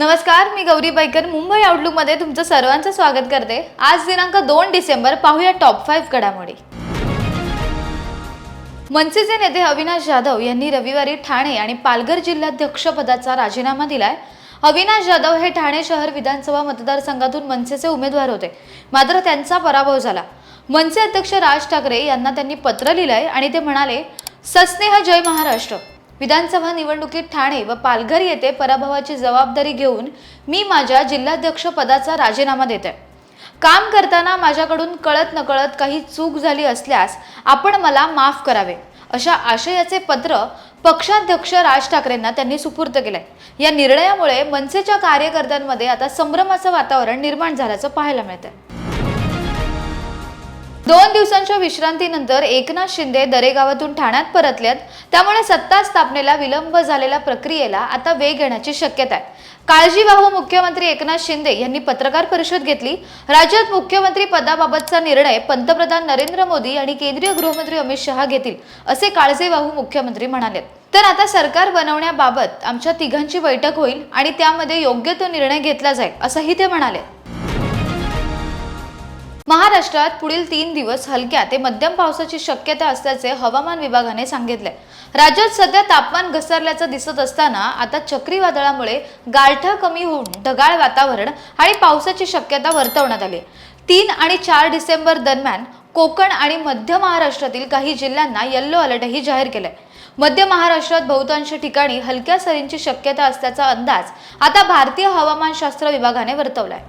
नमस्कार मी गौरी बैकर मुंबई आउटलुकमध्ये तुमचं सर्वांचं स्वागत करते. आज दिनांक दोन डिसेंबर पाहूया टॉप फाईव्ह घडामोडी. मनसेचे नेते अविनाश जाधव यांनी रविवारी ठाणे आणि पालघर जिल्हाध्यक्षपदाचा राजीनामा दिलाय. अविनाश जाधव हे ठाणे शहर विधानसभा मतदारसंघातून मनसेचे उमेदवार होते. मात्र त्यांचा पराभव झाला. मनसे अध्यक्ष राज ठाकरे यांना त्यांनी पत्र लिहिलंय आणि ते म्हणाले सस्नेह जय महाराष्ट्र. विधानसभा निवडणुकीत ठाणे व पालघर येथे पराभवाची जबाबदारी घेऊन मी माझ्या जिल्हाध्यक्ष पदाचा राजीनामा देते काम करताना माझ्याकडून कळत नकळत काही चूक झाली असल्यास आपण मला माफ करावे अशा आशयाचे पत्र पक्षाध्यक्ष राज ठाकरेंना त्यांनी सुपूर्द केलंय. या निर्णयामुळे मनसेच्या कार्यकर्त्यांमध्ये आता संभ्रमाचं वातावरण निर्माण झाल्याचं पाहायला मिळतंय. दोन दिवसांच्या विश्रांतीनंतर एकनाथ शिंदे दरेगावातून ठाण्यात परतल्यात त्यामुळे सत्ता स्थापनेला विलंब झालेल्या प्रक्रियेला आता वेग येण्याची शक्यता आहे. काळजीवाहू मुख्यमंत्री एकनाथ शिंदे यांनी पत्रकार परिषद घेतली. राज्यात मुख्यमंत्री पदाबाबतचा निर्णय पंतप्रधान नरेंद्र मोदी आणि केंद्रीय गृहमंत्री अमित शहा घेतील असे काळजीवाहू मुख्यमंत्री म्हणाले तर आता सरकार बनवण्याबाबत आमच्या तिघांची बैठक होईल आणि त्यामध्ये योग्य तो निर्णय घेतला जाईल असंही ते म्हणाले. महाराष्ट्रात पुढील तीन दिवस हलक्या ते मध्यम पावसाची शक्यता असल्याचे हवामान विभागाने सांगितले. राज्यात सध्या तापमान घसरल्याचं दिसत असताना आता चक्रीवादळामुळे गारठा कमी होऊन ढगाळ वातावरण आणि पावसाची शक्यता वर्तवण्यात आली. तीन आणि चार डिसेंबर दरम्यान कोकण आणि मध्य महाराष्ट्रातील काही जिल्ह्यांना येल्लो अलर्टही जाहीर केलाय. मध्य महाराष्ट्रात बहुतांश ठिकाणी हलक्या सरींची शक्यता असल्याचा अंदाज आता भारतीय हवामानशास्त्र विभागाने वर्तवलाय.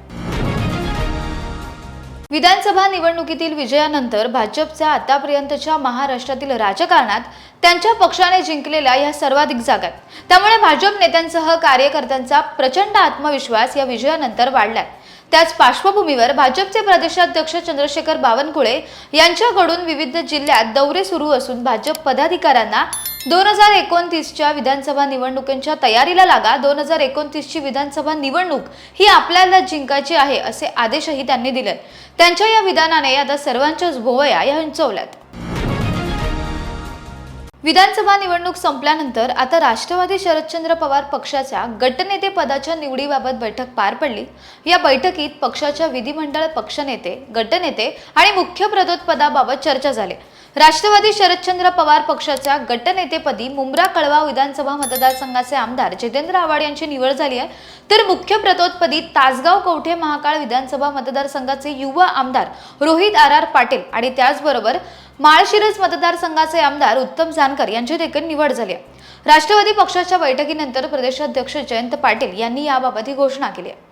विधानसभा निवडणुकीतील विजयानंतर भाजपच्या आतापर्यंतच्या महाराष्ट्रातील राजकारणात त्यांच्या पक्षाने जिंकलेल्या या सर्वाधिक जागा आहेत त्यामुळे भाजप नेत्यांसह कार्यकर्त्यांचा प्रचंड आत्मविश्वास या विजयानंतर वाढलाय. त्याच पार्श्वभूमीवर भाजपचे प्रदेशाध्यक्ष चंद्रशेखर बावनकुळे यांच्याकडून विविध जिल्ह्यात दौरे सुरू असून भाजप पदाधिकाऱ्यांना दोन हजार एकोणतीसच्या विधानसभा निवडणुकींच्या तयारीला लागा. दोन हजार एकोणतीसची विधानसभा निवडणूक ही आपल्याला जिंकायची आहे असे आदेशही त्यांनी दिले. त्यांच्या या विधानाने आता सर्वांच्याच भोवया या उंचवल्यात. विधानसभा निवडणूक संपल्यानंतर आता राष्ट्रवादी शरदचंद्र पवार पक्षाच्या गटनेते पदाच्या निवडीबाबत बैठक पार पडली. या बैठकीत पक्षाच्या विधिमंडळ पक्षनेते गटनेते आणि मुख्य प्रदोत पदाबाबत चर्चा झाली. राष्ट्रवादी शरदचंद्र पवार पक्षाच्या गटनेतेपदी मुंब्रा कळवा विधानसभा मतदारसंघाचे आमदार जितेंद्र आव्हाड यांची निवड झाली आहे. तर मुख्य प्रतोत्पदी तासगाव कवठे महाकाळ विधानसभा मतदारसंघाचे युवा आमदार रोहित आर आर पाटील आणि त्याचबरोबर माळशिरस मतदारसंघाचे आमदार उत्तम जानकर यांची देखील निवड झाली आहे. राष्ट्रवादी पक्षाच्या बैठकीनंतर प्रदेशाध्यक्ष जयंत पाटील यांनी याबाबत ही घोषणा केली आहे.